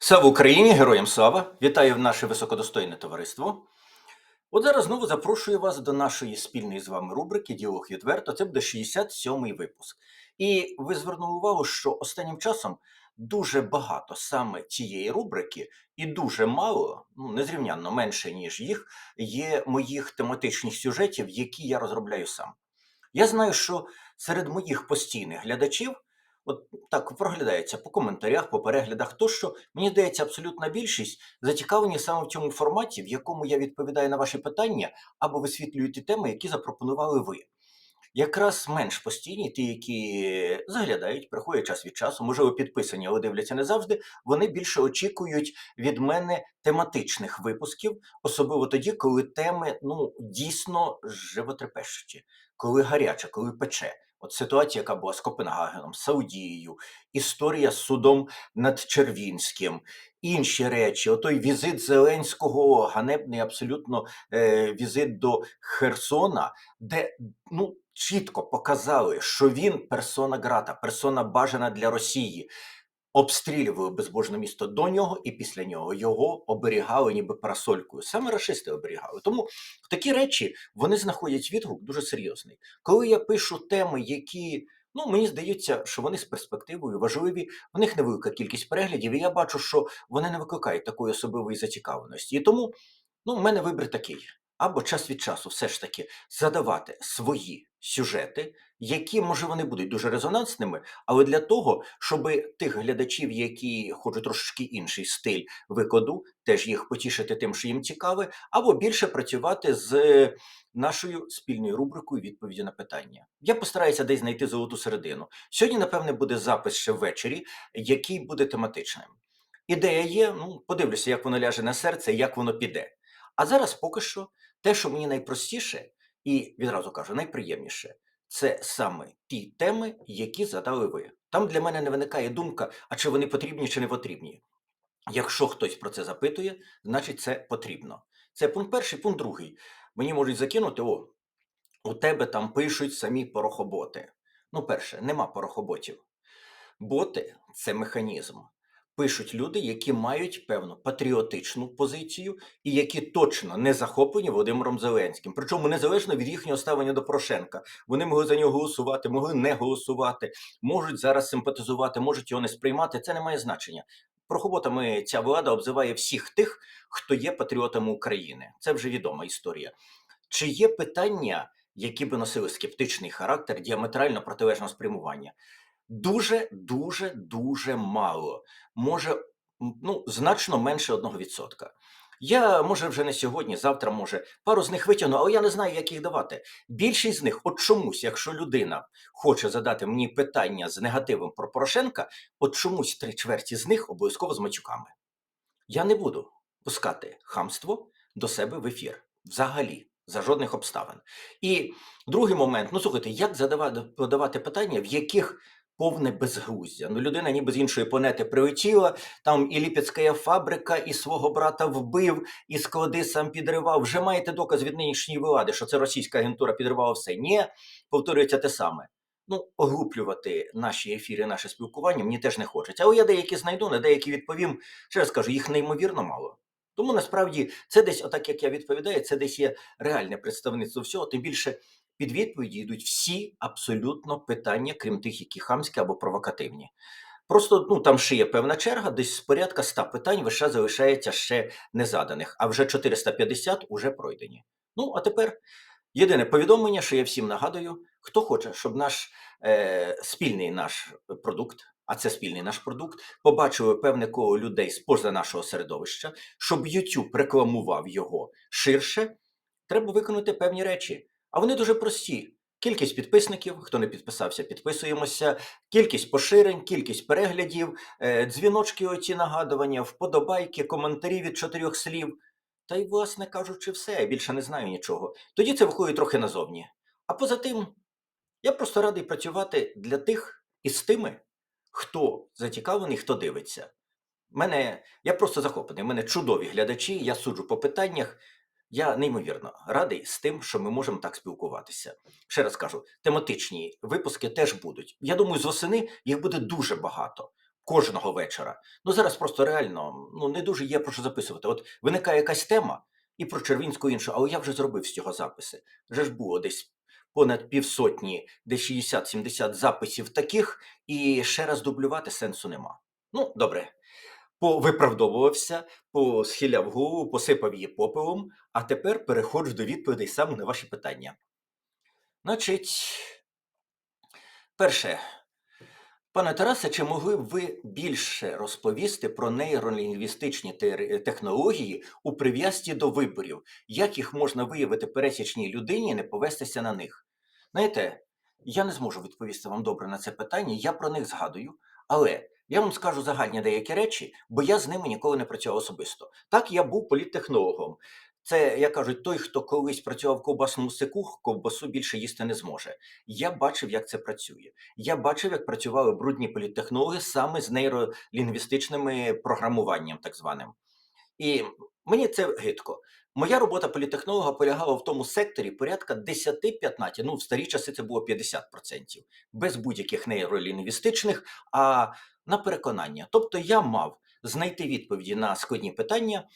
Слава Україні, героям слава! Вітаю наше високодостойне товариство. От зараз знову запрошую вас до нашої спільної з вами рубрики Діалог відверто. Це буде 67-й випуск. І ви звернули увагу, що останнім часом дуже багато саме цієї рубрики, і дуже мало, ну незрівнянно менше, ніж їх, є моїх тематичних сюжетів, які я розробляю сам. Я знаю, що серед моїх постійних глядачів, от так проглядається по коментарях, по переглядах, тощо, мені здається, абсолютна більшість зацікавлені саме в цьому форматі, в якому я відповідаю на ваші питання або висвітлюю ті теми, які запропонували ви. Якраз менш постійні, ті, які заглядають, приходять час від часу, можливо, підписані, але дивляться не завжди. Вони більше очікують від мене тематичних випусків, особливо тоді, коли теми ну дійсно животрепещучі, коли гаряче, коли пече. От ситуація, яка була з Копенгагеном, Саудією, історія з судом над Червінським, інші речі, отой візит Зеленського, ганебний абсолютно е, візит до Херсона, де ну чітко показали, що він персона грата, персона бажана для Росії. Обстрілювали безбожне місто до нього, і після нього його оберігали ніби парасолькою. Саме рашисти оберігали. Тому такі речі вони знаходять відгук дуже серйозний. Коли я пишу теми, які ну мені здається, що вони з перспективою важливі, в них невелика кількість переглядів, і я бачу, що вони не викликають такої особливої зацікавленості. І тому ну, в мене вибір такий: або час від часу все ж таки задавати свої сюжети, які, можливо, не будуть дуже резонансними, але для того, щоб тих глядачів, які хочуть трошечки інший стиль викладу, теж їх потішити тим, що їм цікаве, або більше працювати з нашою спільною рубрикою відповіді на питання. Я постараюся десь знайти золоту середину. Сьогодні, напевне, буде запис ще ввечері, який буде тематичним. Ідея є, ну подивлюся, як воно ляже на серце, як воно піде. А зараз поки що те, що мені найпростіше, і відразу кажу, найприємніше це саме ті теми, які задали ви. Там для мене не виникає думка, а чи вони потрібні, чи не потрібні. Якщо хтось про це запитує, значить це потрібно. Це пункт перший, пункт другий. Мені можуть закинути: о, у тебе там пишуть самі порохоботи. Ну, перше, нема порохоботів. Боти це механізм. Пишуть люди, які мають певну патріотичну позицію і які точно не захоплені Володимиром Зеленським. Причому незалежно від їхнього ставлення до Порошенка. Вони могли за нього голосувати, могли не голосувати, можуть зараз симпатизувати, можуть його не сприймати. Це не має значення. Прохоботами ця влада обзиває всіх тих, хто є патріотами України. Це вже відома історія. Чи є питання, які би носили скептичний характер, діаметрально протилежного спрямування? Дуже, дуже, дуже мало. Може, ну, значно менше 1%. Я, може, вже не сьогодні, завтра, може, пару з них витягну, але я не знаю, як їх давати. Більшість з них, от чомусь, якщо людина хоче задати мені питання з негативом про Порошенка, от чомусь три чверті з них обов'язково з матюками. Я не буду пускати хамство до себе в ефір. Взагалі, за жодних обставин. І другий момент: ну слухайте, як задавати подавати питання, в яких повне безглуздя. Ну, людина ніби з іншої планети прилетіла, там і ліпецька фабрика, і свого брата вбив, і склади сам підривав. Вже маєте доказ від нинішньої влади, що це російська агентура підривала все. Ні, повторюється те саме. Ну, оглуплювати наші ефіри, наше спілкування мені теж не хочеться. Але я деякі знайду, на деякі відповім. Ще раз кажу, їх неймовірно мало. Тому насправді це десь, отак як я відповідаю, це десь є реальне представництво всього. Тим більше під відповіді йдуть всі абсолютно питання, крім тих, які хамські або провокативні. Просто ну там ще є певна черга, десь з порядка 100 питань вище залишається ще незаданих, а вже 450 уже пройдені. Ну а тепер єдине повідомлення, що я всім нагадую, хто хоче, щоб наш е, спільний наш продукт, а це спільний наш продукт, побачили певне коло людей з поза нашого середовища, щоб YouTube рекламував його ширше, треба виконати певні речі. А вони дуже прості. Кількість підписників, хто не підписався, підписуємося. Кількість поширень, кількість переглядів, е, дзвіночки, оці нагадування, вподобайки, коментарі від чотирьох слів. Та й, власне кажучи, все, я більше не знаю нічого. Тоді це виходить трохи назовні. А поза тим, я просто радий працювати для тих і з тими, хто зацікавлений, хто дивиться. Мене, я просто захоплений, в мене чудові глядачі, я суджу по питаннях. Я неймовірно радий з тим, що ми можемо так спілкуватися. Ще раз кажу, тематичні випуски теж будуть. Я думаю, з восени їх буде дуже багато. кожного вечора. Ну зараз просто реально ну не дуже є про що записувати. От виникає якась тема і про Червінську іншу, але я вже зробив з цього записи. Вже ж було десь понад півсотні, десь 60-70 записів таких, і ще раз дублювати сенсу нема. Ну, добре. Повиправдовувався, посхиляв голову, посипав її попелом, а тепер переходжу до відповідей саме на ваші питання. Значить, перше, пане Тарасе, чи могли б ви більше розповісти про нейролінгвістичні технології у прив'язці до виборів? Як їх можна виявити пересічній людині і не повестися на них? Знаєте, я не зможу відповісти вам добре на це питання, я про них згадую, але я вам скажу загальні деякі речі, бо я з ними ніколи не працював особисто. Так, я був політтехнологом. Це, як кажуть, той, хто колись працював в ковбасному сику, ковбасу більше їсти не зможе. Я бачив, як це працює. Я бачив, як працювали брудні політтехнологи саме з нейролінгвістичними програмуванням, так званим. І мені це гидко. Моя робота політехнолога полягала в тому секторі порядка 10-15, ну в старі часи це було 50%, без будь-яких нейролінгвістичних, а на переконання. Тобто я мав знайти відповіді на складні питання.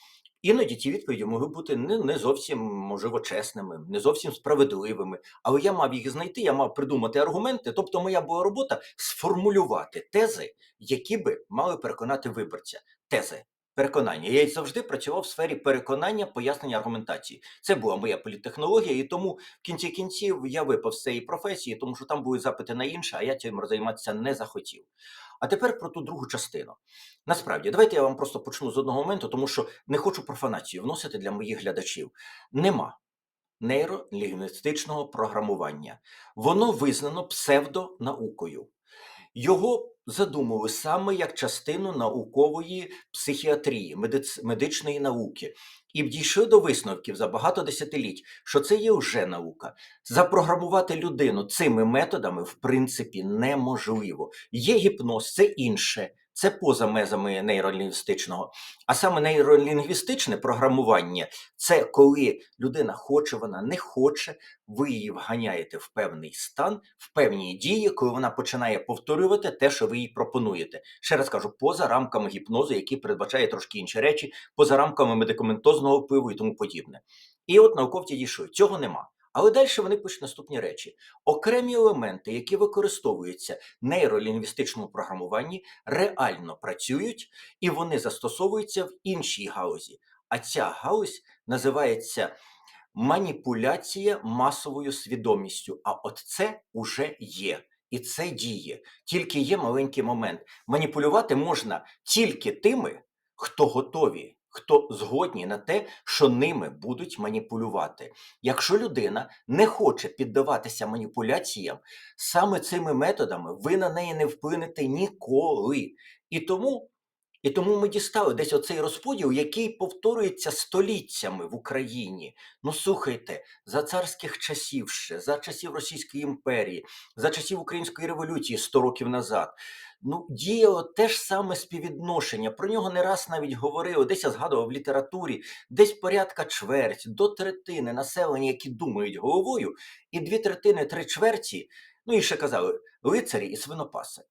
Іноді ті відповіді могли бути не, не зовсім, можливо, чесними, не зовсім справедливими. Але я мав їх знайти, я мав придумати аргументи. Тобто, моя була робота сформулювати тези, які би мали переконати виборця. Тези. Переконання. Я завжди працював в сфері переконання, пояснення аргументації. Це була моя політтехнологія, і тому в кінці кінців я випав з цієї професії, тому що там були запити на інше, а я цим займатися не захотів. А тепер про ту другу частину. Насправді, давайте я вам просто почну з одного моменту, тому що не хочу профанацію вносити для моїх глядачів. Нема нейролінгвістичного програмування. Воно визнано псевдонаукою. Його задумали саме як частину наукової психіатрії, медиц- медичної науки, і дійшли до висновків за багато десятиліть, що це є вже наука. Запрограмувати людину цими методами в принципі неможливо. Є гіпноз, це інше. Це поза межами нейролінгвістичного. А саме нейролінгвістичне програмування це коли людина хоче, вона не хоче, ви її вганяєте в певний стан, в певні дії, коли вона починає повторювати те, що ви їй пропонуєте. Ще раз кажу, поза рамками гіпнозу, який передбачає трошки інші речі, поза рамками медикаментозного впливу і тому подібне. І от науковці дійшли, цього нема. Але далі вони пишуть наступні речі: окремі елементи, які використовуються в нейролінгвістичному програмуванні, реально працюють і вони застосовуються в іншій галузі. А ця галузь називається маніпуляція масовою свідомістю. А от це уже є. І це діє. Тільки є маленький момент. Маніпулювати можна тільки тими, хто готові, хто згодні на те, що ними будуть маніпулювати. Якщо людина не хоче піддаватися маніпуляціям, саме цими методами ви на неї не вплинете ніколи. І тому, і тому ми дістали десь оцей розподіл, який повторюється століттями в Україні. Ну слухайте, за царських часів ще, за часів Російської імперії, за часів Української революції 100 років назад. Ну, діяло те ж саме співвідношення. Про нього не раз навіть говорили, десь я згадував в літературі, десь порядка чверть до третини населення, які думають головою, і дві третини, три чверті, ну і ще казали, лицарі і свинопаси.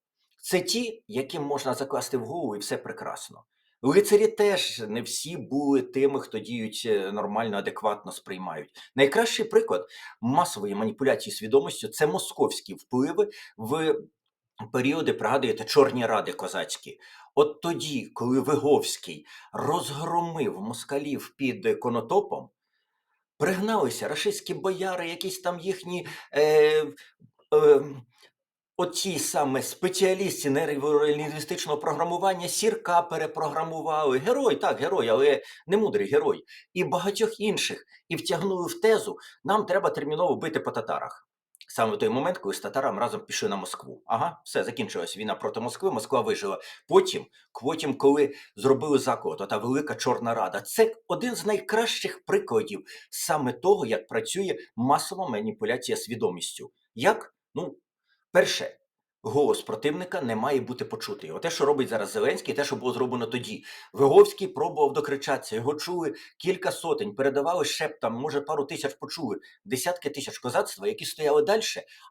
Це ті, яким можна закласти в голову, і все прекрасно. Лицарі теж не всі були тими, хто діють е, нормально, адекватно сприймають. Найкращий приклад масової маніпуляції свідомістю це московські впливи в періоди, пригадуєте, Чорні Ради козацькі. От тоді, коли Виговський розгромив москалів під Конотопом, пригналися рашистські бояри, якісь там їхні. Е, е, Оці саме спеціалісти нейролінгвістичного програмування Сірка перепрограмували. Герой, так, герой, але не мудрий герой. І багатьох інших. І втягнули в тезу, нам треба терміново бити по татарах. Саме в той момент, коли з татарами разом пішли на Москву. Ага, все, закінчилась війна проти Москви, Москва вижила. Потім, потім, коли зробили заколот, та велика Чорна Рада, це один з найкращих прикладів саме того, як працює масова маніпуляція свідомістю. Як? Ну, Перше, голос противника не має бути почутий. Оте, що робить зараз Зеленський, те, що було зроблено тоді. Виговський пробував докричатися, його чули кілька сотень, передавали шептам, може, пару тисяч почули, десятки тисяч козацтва, які стояли далі,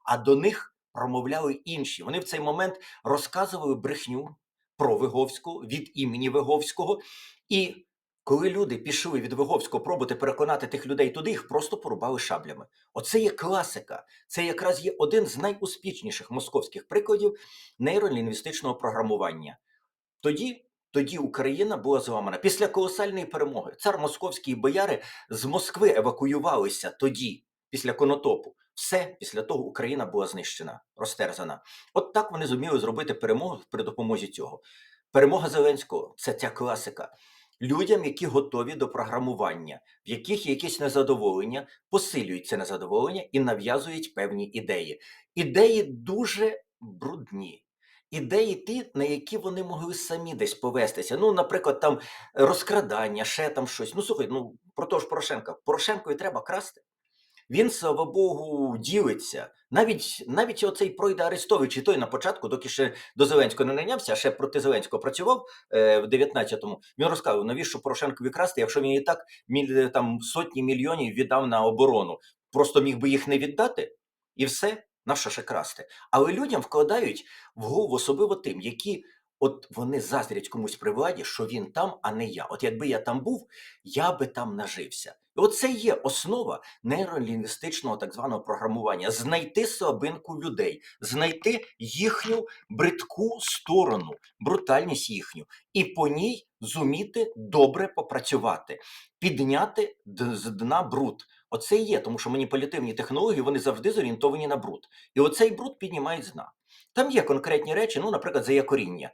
а до них промовляли інші. Вони в цей момент розказували брехню. про Виговського, від імені Виговського. І коли люди пішли від Виговського пробувати переконати тих людей туди, їх просто порубали шаблями. Оце є класика. Це якраз є один з найуспішніших московських прикладів нейролінгвістичного програмування. Тоді, тоді Україна була зламана. Після колосальної перемоги цар московський бояри з Москви евакуювалися тоді, після конотопу. Все після того Україна була знищена, розтерзана. От так вони зуміли зробити перемогу при допомозі цього. Перемога Зеленського це ця класика. Людям, які готові до програмування, в яких є якесь незадоволення, посилюють незадоволення і нав'язують певні ідеї. Ідеї дуже брудні. Ідеї ті, на які вони могли самі десь повестися. Ну, наприклад, там розкрадання, ще там щось. Ну, слухай, ну про того ж Порошенка. Порошенкові треба красти. Він, слава Богу, ділиться. Навіть навіть оцей пройде Арестович, і той на початку, доки ще до Зеленського не найнявся, а ще проти Зеленського працював е, в 19-му. Він розказував, навіщо Порошенкові красти, якщо він і так міль, там сотні мільйонів віддав на оборону. Просто міг би їх не віддати, і все, на що ще красти. Але людям вкладають в голову, особливо тим, які от вони заздрять комусь при владі, що він там, а не я. От якби я там був, я би там нажився. І оце є основа нейролінгвістичного так званого програмування: знайти слабинку людей, знайти їхню бридку сторону, брутальність їхню, і по ній зуміти добре попрацювати, підняти з дна бруд. Оце і є, тому що маніпулятивні технології вони завжди зорієнтовані на бруд. І оцей бруд піднімають з дна. Там є конкретні речі, ну, наприклад, заякоріння.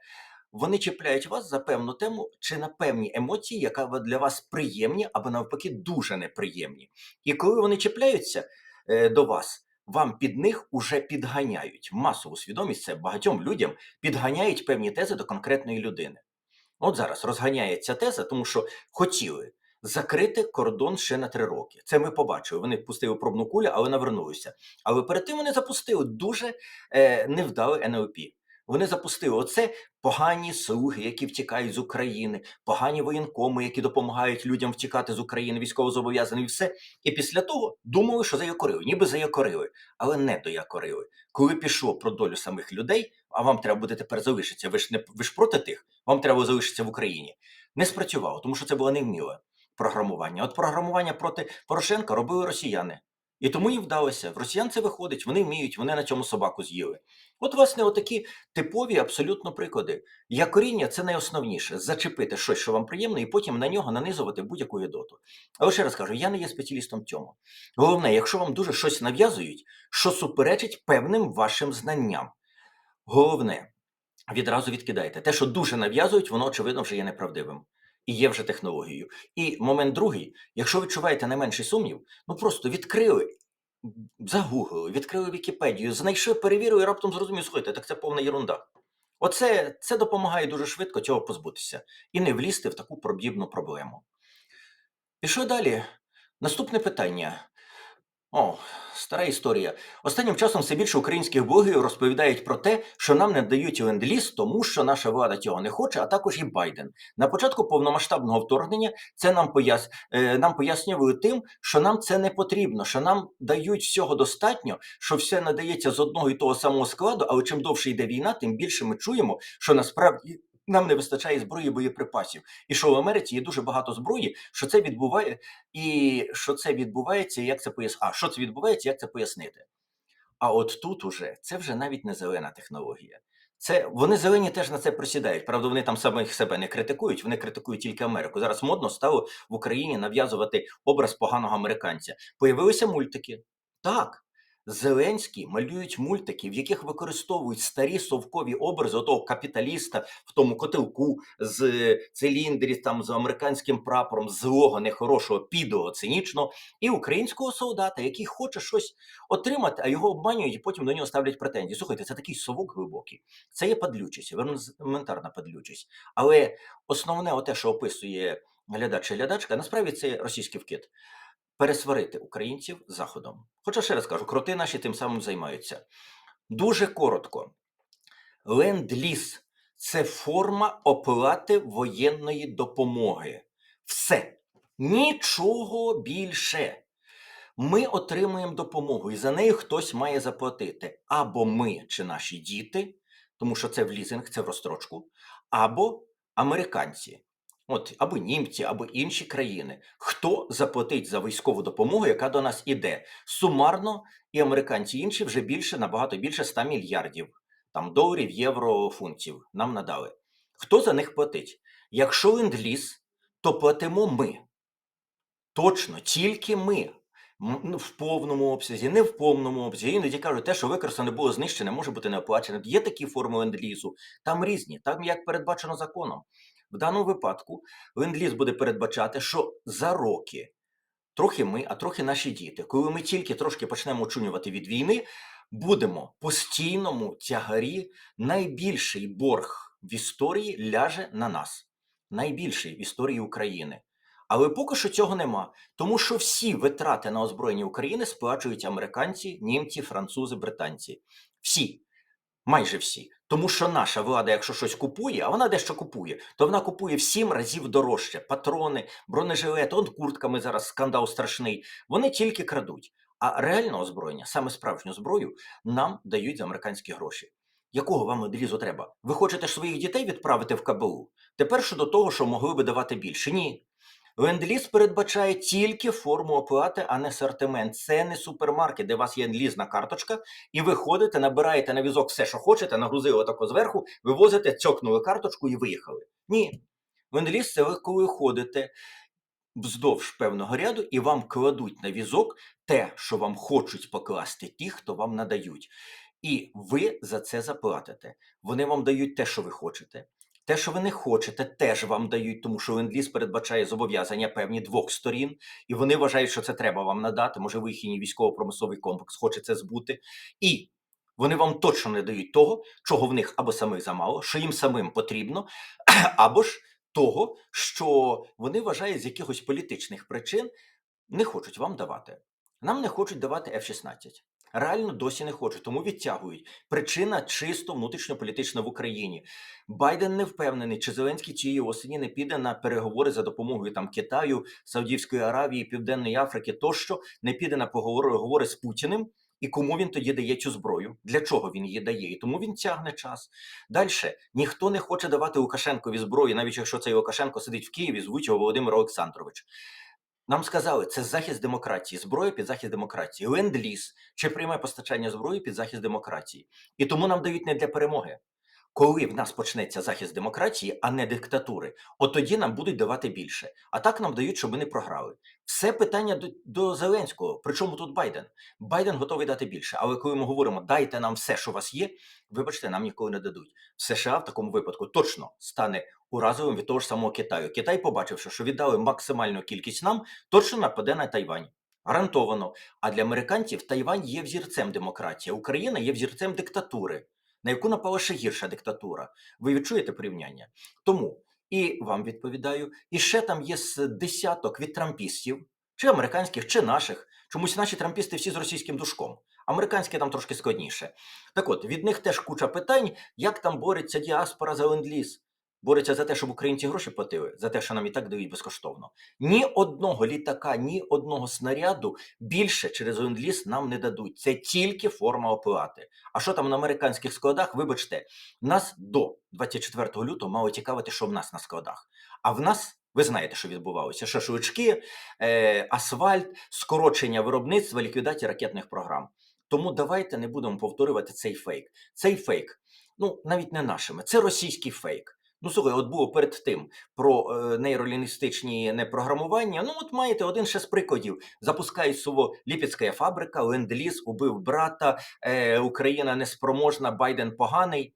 Вони чіпляють вас за певну тему чи на певні емоції, яка для вас приємні або навпаки дуже неприємні. І коли вони чіпляються е, до вас, вам під них уже підганяють масову свідомість, це багатьом людям підганяють певні тези до конкретної людини. От зараз розганяється теза, тому що хотіли закрити кордон ще на три роки. Це ми побачили. Вони пустили пробну кулю, але навернулися. Але перед тим вони запустили дуже е, невдале НЛП. Вони запустили оце погані слуги, які втікають з України, погані воєнкоми, які допомагають людям втікати з України, військовозобов'язані, і все. І після того думали, що заякорили, ніби заякорили, але не доякорили. Коли пішло про долю самих людей, а вам треба буде тепер залишитися. Ви ж не ви ж проти тих, вам треба залишитися в Україні. Не спрацювало, тому що це було невміле програмування. От програмування проти Порошенка робили росіяни. І тому їм вдалося. В росіян це виходить, вони вміють, вони на цьому собаку з'їли. От, власне, отакі типові абсолютно приклади. Якоріння це найосновніше зачепити щось, що вам приємно, і потім на нього нанизувати будь-яку єдоту. Але ще раз кажу, я не є спеціалістом в цьому. Головне, якщо вам дуже щось нав'язують, що суперечить певним вашим знанням. Головне, відразу відкидайте. Те, що дуже нав'язують, воно очевидно вже є неправдивим. І є вже технологією. І момент другий, якщо відчуваєте найменший сумнів, ну просто відкрили, загуглили, відкрили Вікіпедію, знайшли, перевірили і раптом зрозумів, слухайте, так це повна єрунда. Оце це допомагає дуже швидко цього позбутися і не влізти в таку пробібну проблему. Пішли далі. Наступне питання. О, стара історія. Останнім часом все більше українських блогерів розповідають про те, що нам не дають ленд-ліз, тому що наша влада цього не хоче, а також і Байден. На початку повномасштабного вторгнення це нам пояс... е, нам пояснювали тим, що нам це не потрібно, що нам дають всього достатньо, що все надається з одного і того самого складу, але чим довше йде війна, тим більше ми чуємо, що насправді. Нам не вистачає зброї боєприпасів, і що в Америці є дуже багато зброї, що це відбуває, і що це відбувається, як це пояс... А що це відбувається, як це пояснити? А от тут уже це вже навіть не зелена технологія. Це вони зелені теж на це присідають. Правда, вони там самих себе не критикують, вони критикують тільки Америку. Зараз модно стало в Україні нав'язувати образ поганого американця. Появилися мультики. Так. Зеленські малюють мультики, в яких використовують старі совкові образи того капіталіста в тому котелку з циліндрі, там з американським прапором, злого, нехорошого, підого, цинічного, і українського солдата, який хоче щось отримати, а його обманюють і потім до нього ставлять претензії. Слухайте, це такий совок глибокий. Це є падлючість, елементарна падлючість. Але основне, те, що описує глядач і глядачка, насправді це російський вкид. Пересварити українців заходом. Хоча ще раз кажу, кроти наші тим самим займаються. Дуже коротко. Ленд-ліз це форма оплати воєнної допомоги. Все. Нічого більше. Ми отримуємо допомогу, і за нею хтось має заплатити. Або ми чи наші діти, тому що це в лізинг, це в розстрочку, або американці, от або німці, або інші країни. Хто заплатить за військову допомогу, яка до нас іде? Сумарно і американці і інші вже більше набагато більше 100 мільярдів там доларів, євро, фунтів нам надали. Хто за них платить? Якщо ленд-ліз, то платимо ми. Точно, тільки ми. Ну, В повному обсязі, не в повному обсязі. Іноді кажуть, те, що використане було знищене, може бути не оплачене. Є такі форми ленд-лізу, там різні, там як передбачено законом. В даному випадку ленд-ліз буде передбачати, що за роки трохи ми, а трохи наші діти, коли ми тільки трошки почнемо очунювати від війни, будемо постійному тягарі. Найбільший борг в історії ляже на нас, найбільший в історії України. Але поки що цього нема, тому що всі витрати на озброєння України сплачують американці, німці, французи, британці. Всі, майже всі. Тому що наша влада, якщо щось купує, а вона дещо купує, то вона купує в сім разів дорожче. Патрони, бронежилети, он куртками зараз скандал страшний. Вони тільки крадуть. А реальне озброєння, саме справжню зброю, нам дають за американські гроші. Якого вам одрізу треба? Ви хочете своїх дітей відправити в КБУ? Тепер щодо того, що могли би давати більше. Ні. Ленд-ліз передбачає тільки форму оплати, а не асортимент. Це не супермаркет, де у вас є лізна карточка, і ви ходите, набираєте на візок все, що хочете, нагрузили отако зверху, вивозите, цьокнули карточку і виїхали. Ні. Ленд-ліз – це ви коли ходите вздовж певного ряду і вам кладуть на візок те, що вам хочуть покласти ті, хто вам надають. І ви за це заплатите. Вони вам дають те, що ви хочете. Те, що ви не хочете, теж вам дають, тому що ленд-ліз передбачає зобов'язання певні двох сторін, і вони вважають, що це треба вам надати. Може, їхній військово-промисловий комплекс хоче це збути. І вони вам точно не дають того, чого в них або самих замало, що їм самим потрібно, або ж того, що вони вважають з якихось політичних причин не хочуть вам давати. Нам не хочуть давати F-16. Реально досі не хочуть, тому відтягують. Причина чисто внутрішньополітична в Україні. Байден не впевнений, чи Зеленський цієї осені не піде на переговори за допомогою там Китаю, Саудівської Аравії, Південної Африки, тощо не піде на переговори з Путіним. І кому він тоді дає цю зброю? Для чого він її дає? І тому він тягне час. Далі ніхто не хоче давати Лукашенкові зброю, навіть якщо цей Лукашенко сидить в Києві, звуть його Володимир Олександрович. Нам сказали, це захист демократії, зброя під захист демократії, ленд-ліз чи пряме постачання зброї під захист демократії. І тому нам дають не для перемоги. Коли в нас почнеться захист демократії, а не диктатури, от тоді нам будуть давати більше. А так нам дають, щоб ми не програли. Все питання до, до Зеленського. Причому тут Байден? Байден готовий дати більше. Але коли ми говоримо, дайте нам все, що у вас є, вибачте, нам ніколи не дадуть. В США в такому випадку точно стане уразовим від того ж самого Китаю. Китай, побачивши, що віддали максимальну кількість нам, точно нападе на Тайвань. Гарантовано. А для американців Тайвань є взірцем демократії, Україна є взірцем диктатури, на яку напала ще гірша диктатура. Ви відчуєте порівняння? Тому і вам відповідаю, і ще там є десяток від трампістів, чи американських, чи наших. Чомусь наші трампісти всі з російським душком. Американські там трошки складніше. Так от, від них теж куча питань, як там бореться діаспора за ленд-ліз. Бореться за те, щоб українці гроші платили, за те, що нам і так дають безкоштовно. Ні одного літака, ні одного снаряду більше через ленд-ліз нам не дадуть. Це тільки форма оплати. А що там на американських складах? Вибачте, нас до 24 лютого мало цікавити, що в нас на складах. А в нас. Ви знаєте, що відбувалося: шашлички, е, асфальт, скорочення виробництва, ліквідація ракетних програм. Тому давайте не будемо повторювати цей фейк. Цей фейк, ну навіть не нашими, це російський фейк. Ну, слухай, от було перед тим про е, нейролінгвістичні непрограмування. Ну, от маєте один ще з прикладів. Запускає слово Ліпецька фабрика, ленд-ліз, убив брата, е, Україна неспроможна, Байден поганий,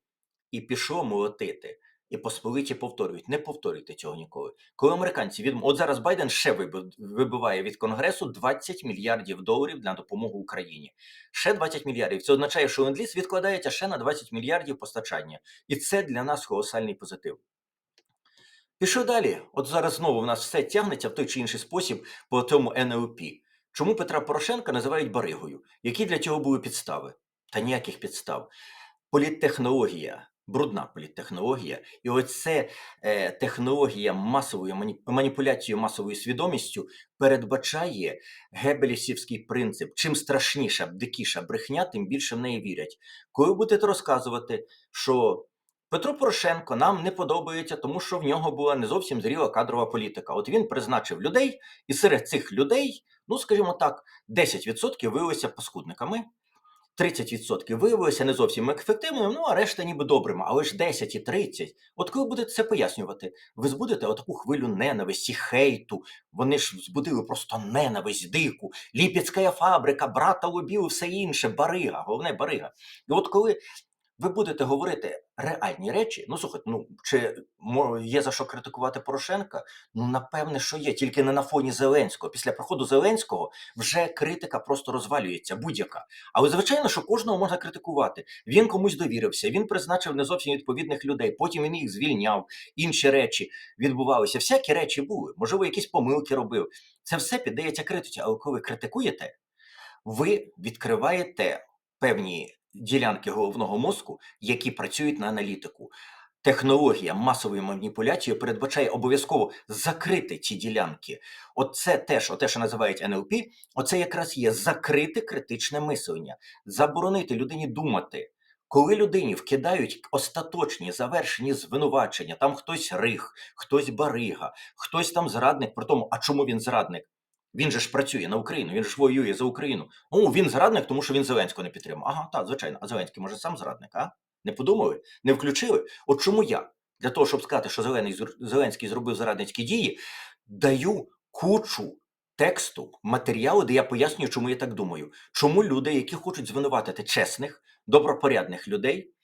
і пішло молотити. І посполиті повторюють, не повторюйте цього ніколи. Коли американці від от зараз Байден ще вибиває від конгресу 20 мільярдів доларів на допомогу Україні. Ще 20 мільярдів. Це означає, що ленд-ліз відкладається ще на 20 мільярдів постачання, і це для нас колосальний позитив. Пішов далі. От зараз знову в нас все тягнеться в той чи інший спосіб по тому НЛП. Чому Петра Порошенка називають баригою? Які для цього були підстави? Та ніяких підстав. Політтехнологія, брудна політтехнологія, і оце е, технологія масової мані- маніпуляцією масовою свідомістю передбачає гебелісівський принцип. Чим страшніша, дикіша брехня, тим більше в неї вірять. Коли будете розказувати, що Петро Порошенко нам не подобається, тому що в нього була не зовсім зріла кадрова політика. От він призначив людей, і серед цих людей, ну скажімо так, 10% виявилися паскудниками, 30% виявилися не зовсім ефективними, ну а решта ніби добрими. Але ж 10 і 30. От коли будете це пояснювати, ви збудете отаку хвилю ненависті, хейту. Вони ж збудили просто ненависть, дику, ліпіцька фабрика, брата лобів, все інше, барига, головне барига. І от коли ви будете говорити реальні речі, ну слухайте, ну чи є за що критикувати Порошенка? Ну напевне, що є, тільки не на фоні Зеленського. Після приходу Зеленського вже критика просто розвалюється, будь-яка. Але звичайно, що кожного можна критикувати. Він комусь довірився, він призначив не зовсім відповідних людей. Потім він їх звільняв. Інші речі відбувалися. Всякі речі були. Можливо, якісь помилки робив. Це все піддається критиці. Але коли ви критикуєте, ви відкриваєте певні ділянки головного мозку, які працюють на аналітику. Технологія масової маніпуляції передбачає обов'язково закрити ці ділянки. Оце теж, те, що називають НЛП, оце якраз є закрите критичне мислення, заборонити людині думати. Коли людині вкидають остаточні завершені звинувачення, там хтось рих, хтось барига, хтось там зрадник, при тому, а чому він зрадник? Він же ж працює на Україну, він ж воює за Україну. Ну, він зрадник, тому що він Зеленського не підтримав. Ага, так, звичайно. А Зеленський може сам зрадник, а? Не подумали? Не включили? От чому я? Для того, щоб сказати, що Зелений, Зеленський зробив зрадницькі дії, даю кучу тексту, матеріалу, де я пояснюю, чому я так думаю. Чому люди, які хочуть звинуватити чесних, добропорядних людей,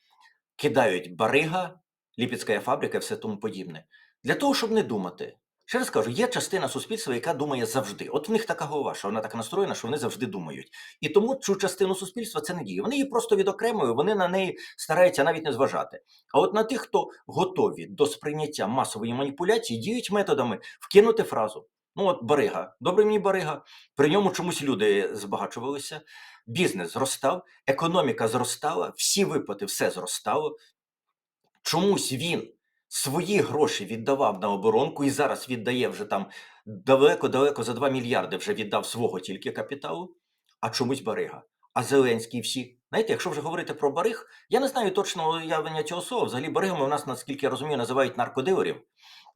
кидають барига, ліпецька фабрика і все тому подібне. Для того, щоб не думати. Ще раз кажу, є частина суспільства, яка думає завжди. От в них така голова, що вона так настроєна, що вони завжди думають. І тому цю частину суспільства це не діє. Вони її просто відокремують, вони на неї стараються навіть не зважати. А от на тих, хто готові до сприйняття масової маніпуляції, діють методами вкинути фразу. Ну, от барига, добрий мені барига. При ньому чомусь люди збагачувалися, бізнес зростав, економіка зростала, всі виплати, все зростало. Чомусь він свої гроші віддавав на оборонку і зараз віддає вже там далеко-далеко за 2 мільярди вже віддав свого тільки капіталу, а чомусь барига. А Зеленський всі. Знаєте, якщо вже говорити про бариг, я не знаю точного явлення цього слова. Взагалі, баригами в нас, наскільки я розумію, називають наркодилерів.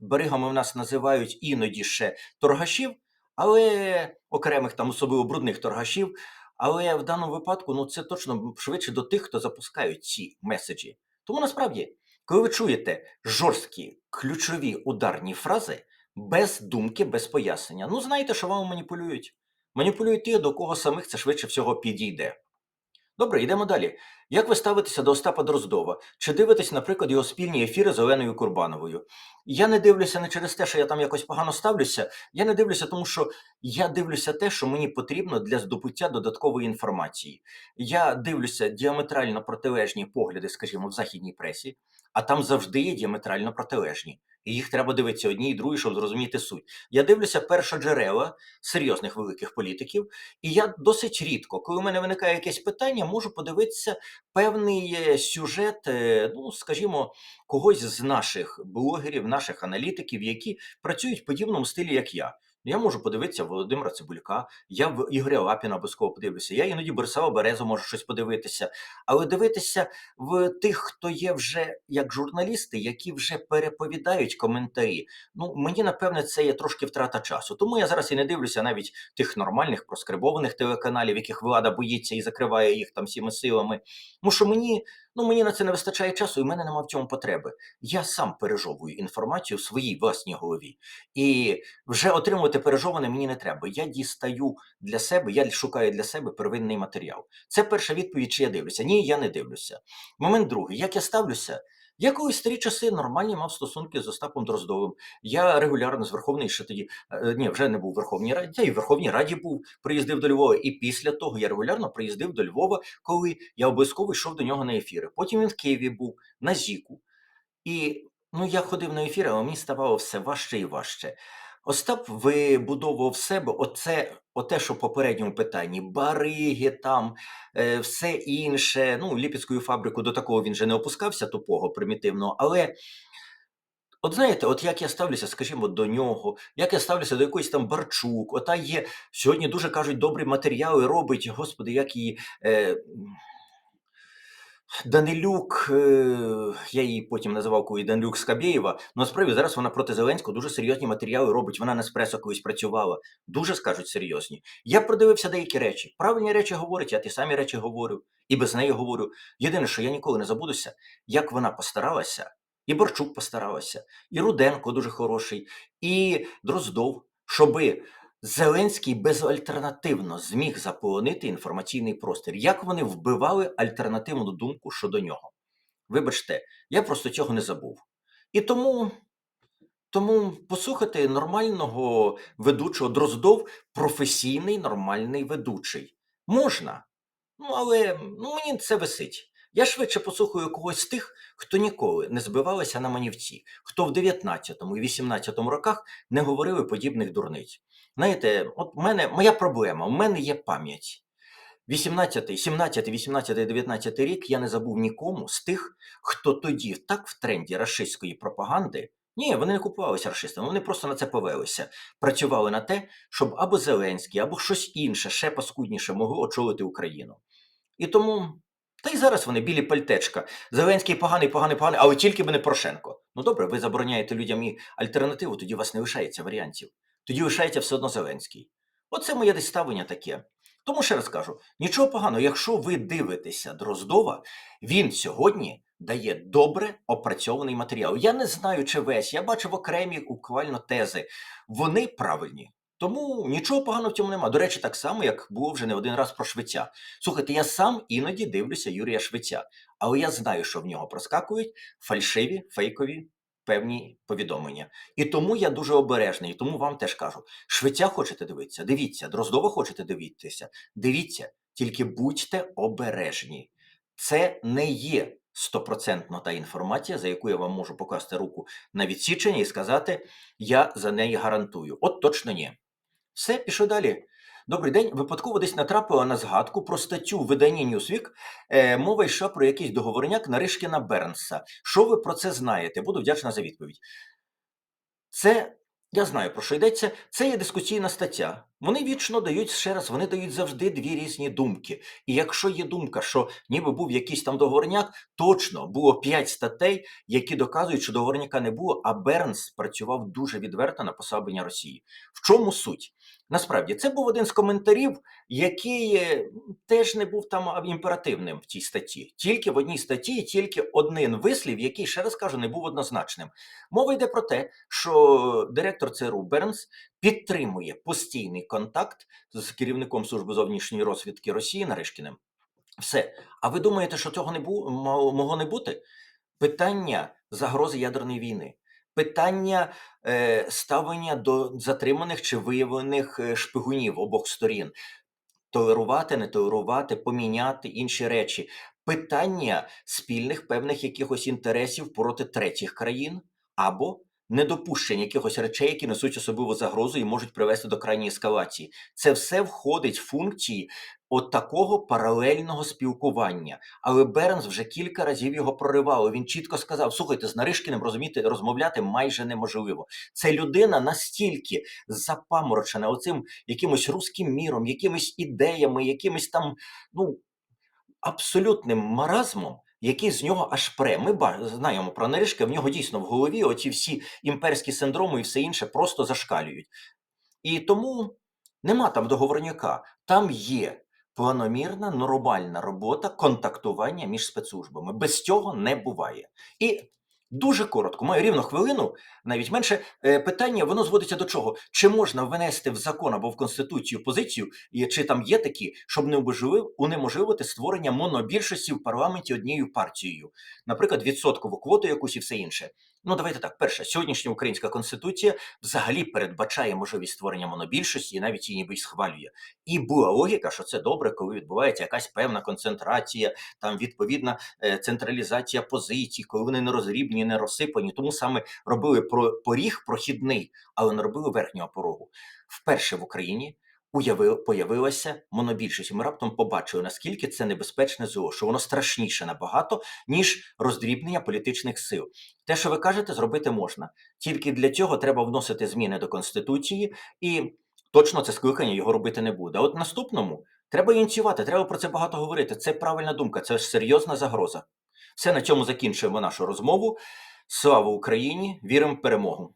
Баригами в нас називають іноді ще торгашів, але окремих там особливо брудних торгашів. Але в даному випадку ну це точно швидше до тих, хто запускають ці меседжі. Тому насправді, коли ви чуєте жорсткі ключові ударні фрази без думки, без пояснення, ну знаєте, що вам маніпулюють. Маніпулюють ті, до кого самих це швидше всього підійде. Добре, йдемо далі. Як ви ставитеся до Остапа Дроздова? Чи дивитесь, наприклад, його спільні ефіри з Оленою Курбановою? Я не дивлюся не через те, що я там якось погано ставлюся. Я не дивлюся, тому що я дивлюся те, що мені потрібно для здобуття додаткової інформації. Я дивлюся діаметрально протилежні погляди, скажімо, в західній пресі, а там завжди є діаметрально протилежні. І їх треба дивитися одні і другі, щоб зрозуміти суть. Я дивлюся першоджерела серйозних великих політиків, і я досить рідко, коли у мене виникає якесь питання, можу подивитися певний е, сюжет, е, ну скажімо, когось з наших блогерів, наших аналітиків, які працюють в подібному стилі, як я. Я можу подивитися Володимира Цибулька, я в Ігоря Лапіна обов'язково подивлюся. Я іноді Борислава Березу можу щось подивитися, але дивитися в тих, хто є вже як журналісти, які вже переповідають коментарі. Ну мені напевне це є трошки втрата часу. Тому я зараз і не дивлюся навіть тих нормальних проскрибованих телеканалів, яких влада боїться і закриває їх там всіми силами. Тому що мені ну мені на це не вистачає часу, і в мене немає в цьому потреби. Я сам пережовую інформацію в своїй власній голові. І вже отримувати пережоване мені не треба. Я дістаю для себе, я шукаю для себе первинний матеріал. Це перша відповідь, чи я дивлюся. Ні, я не дивлюся. Момент другий. Як я ставлюся? Я колись старі часи нормальні мав стосунки з Остапом Дроздовим. Я регулярно з Верховної ще тоді, е, ні, вже не був в Верховній Раді, я і в Верховній Раді був, приїздив до Львова. І після того я регулярно приїздив до Львова, коли я обов'язково йшов до нього на ефіри. Потім він в Києві був, на Зіку. І ну, я ходив на ефіри, але мені ставало все важче і важче. Остап вибудовував себе оце, оте, що в попередньому питанні: бариги там, е, все інше. Ну, Ліпецькою фабрику до такого він же не опускався тупого, примітивного. Але от знаєте, от як я ставлюся, скажімо, до нього, як я ставлюся до якоїсь там Барчук, ота є сьогодні дуже кажуть добрі матеріали робить. Господи, як її. Е, Данилюк, е, я її потім називав коли Данилюк Скабєєва, ну насправді зараз вона проти Зеленського дуже серйозні матеріали робить. Вона на еспресо колись працювала. Дуже скажуть серйозні. Я продивився деякі речі. Правильні речі говорить, я ті самі речі говорю, і без неї говорю. Єдине, що я ніколи не забудуся, як вона постаралася, і Борчук постаралася, і Руденко дуже хороший, і Дроздов, щоби Зеленський безальтернативно зміг заполонити інформаційний простір. Як вони вбивали альтернативну думку щодо нього? Вибачте, я просто цього не забув. І тому, тому послухати нормального ведучого Дроздов професійний нормальний ведучий. Можна. Ну, але ну, мені це висить. Я швидше послухаю когось з тих, хто ніколи не збивалися на манівці, хто в 19 і 18 роках не говорили подібних дурниць. Знаєте, от мене моя проблема, у мене є пам'ять. 18, 17, 18, 19 рік я не забув нікому з тих, хто тоді так в тренді рашистської пропаганди. Ні, вони не купувалися рашистами, вони просто на це повелися. Працювали на те, щоб або Зеленський, або щось інше, ще паскудніше могло очолити Україну. І тому, та й зараз вони білі пальтечка. Зеленський поганий, поганий, поганий, але тільки би не Порошенко. Ну добре, ви забороняєте людям і альтернативу, тоді у вас не лишається варіантів. Тоді лишається все одно Зеленський. Оце моє десь ставлення таке. Тому ще раз кажу: нічого поганого, якщо ви дивитеся Дроздова, він сьогодні дає добре опрацьований матеріал. Я не знаю, чи весь, я бачив окремі буквально тези. Вони правильні. Тому нічого поганого в цьому нема. До речі, так само, як було вже не один раз про Швеця. Слухайте, я сам іноді дивлюся Юрія Швеця, але я знаю, що в нього проскакують фальшиві, фейкові певні повідомлення. І тому я дуже обережний, і тому вам теж кажу: Швеця хочете дивитися? Дивіться, Дроздова хочете дивитися? Дивіться, тільки будьте обережні. Це не є стопроцентно та інформація, за яку я вам можу покласти руку на відсічення і сказати, я за неї гарантую. От точно ні. Все, пішов далі. Добрий день. Випадково десь натрапила на згадку про статтю в виданні Newsweek. Е, мова йшла про якийсь договорняк Наришкіна Бернса. Що ви про це знаєте? Буду вдячна за відповідь. Це я знаю про що йдеться. Це є дискусійна стаття. Вони вічно дають ще раз, вони дають завжди дві різні думки. І якщо є думка, що ніби був якийсь там договорняк, точно було п'ять статей, які доказують, що договорняка не було, а Бернс працював дуже відверто на послаблення Росії. В чому суть? Насправді це був один з коментарів, який е, теж не був там імперативним в цій статті. Тільки в одній статті, тільки один вислів, який ще раз кажу, не був однозначним. Мова йде про те, що директор ЦРУ Бернс підтримує постійний контакт з керівником служби зовнішньої розвідки Росії Наришкіним. Все. А ви думаєте, що цього не бу... могло не бути? Питання загрози ядерної війни, питання е, ставлення до затриманих чи виявлених е, шпигунів обох сторін, толерувати, не толерувати, поміняти інші речі, питання спільних певних якихось інтересів проти третіх країн або недопущення якихось речей, які несуть особливу загрозу і можуть привести до крайньої ескалації. Це все входить в функції от такого паралельного спілкування. Але Бернс вже кілька разів його проривало. Він чітко сказав: слухайте, з Наришкіним розуміти розмовляти майже неможливо. Це людина настільки запаморочена оцим якимось руським міром, якимись ідеями, якимись там ну абсолютним маразмом який з нього аж пре. Ми знаємо про Наришка, в нього дійсно в голові оці всі імперські синдроми і все інше просто зашкалюють. І тому нема там договорняка, там є планомірна, нормальна робота контактування між спецслужбами. Без цього не буває. І Дуже коротко, маю рівно хвилину, навіть менше е, питання, воно зводиться до чого? Чи можна внести в закон або в конституцію позицію, чи там є такі, щоб не унеможливити створення монобільшості в парламенті однією партією, наприклад, відсоткову квоту якусь і все інше. Ну, давайте так. Перше, сьогоднішня українська конституція взагалі передбачає можливість створення монобільшості і навіть її ніби схвалює. І була логіка, що це добре, коли відбувається якась певна концентрація, там відповідна е, централізація позицій, коли вони не розрібні, не розсипані. Тому саме робили поріг прохідний, але не робили верхнього порогу. Вперше в Україні уявив, появилася монобільшість. Ми раптом побачили, наскільки це небезпечне зло, що воно страшніше набагато, ніж роздрібнення політичних сил. Те, що ви кажете, зробити можна. Тільки для цього треба вносити зміни до Конституції, і точно це скликання його робити не буде. А от наступному Треба ініціювати, треба про це багато говорити. Це правильна думка, це ж серйозна загроза. Все на цьому закінчуємо нашу розмову. Слава Україні! Віримо в перемогу!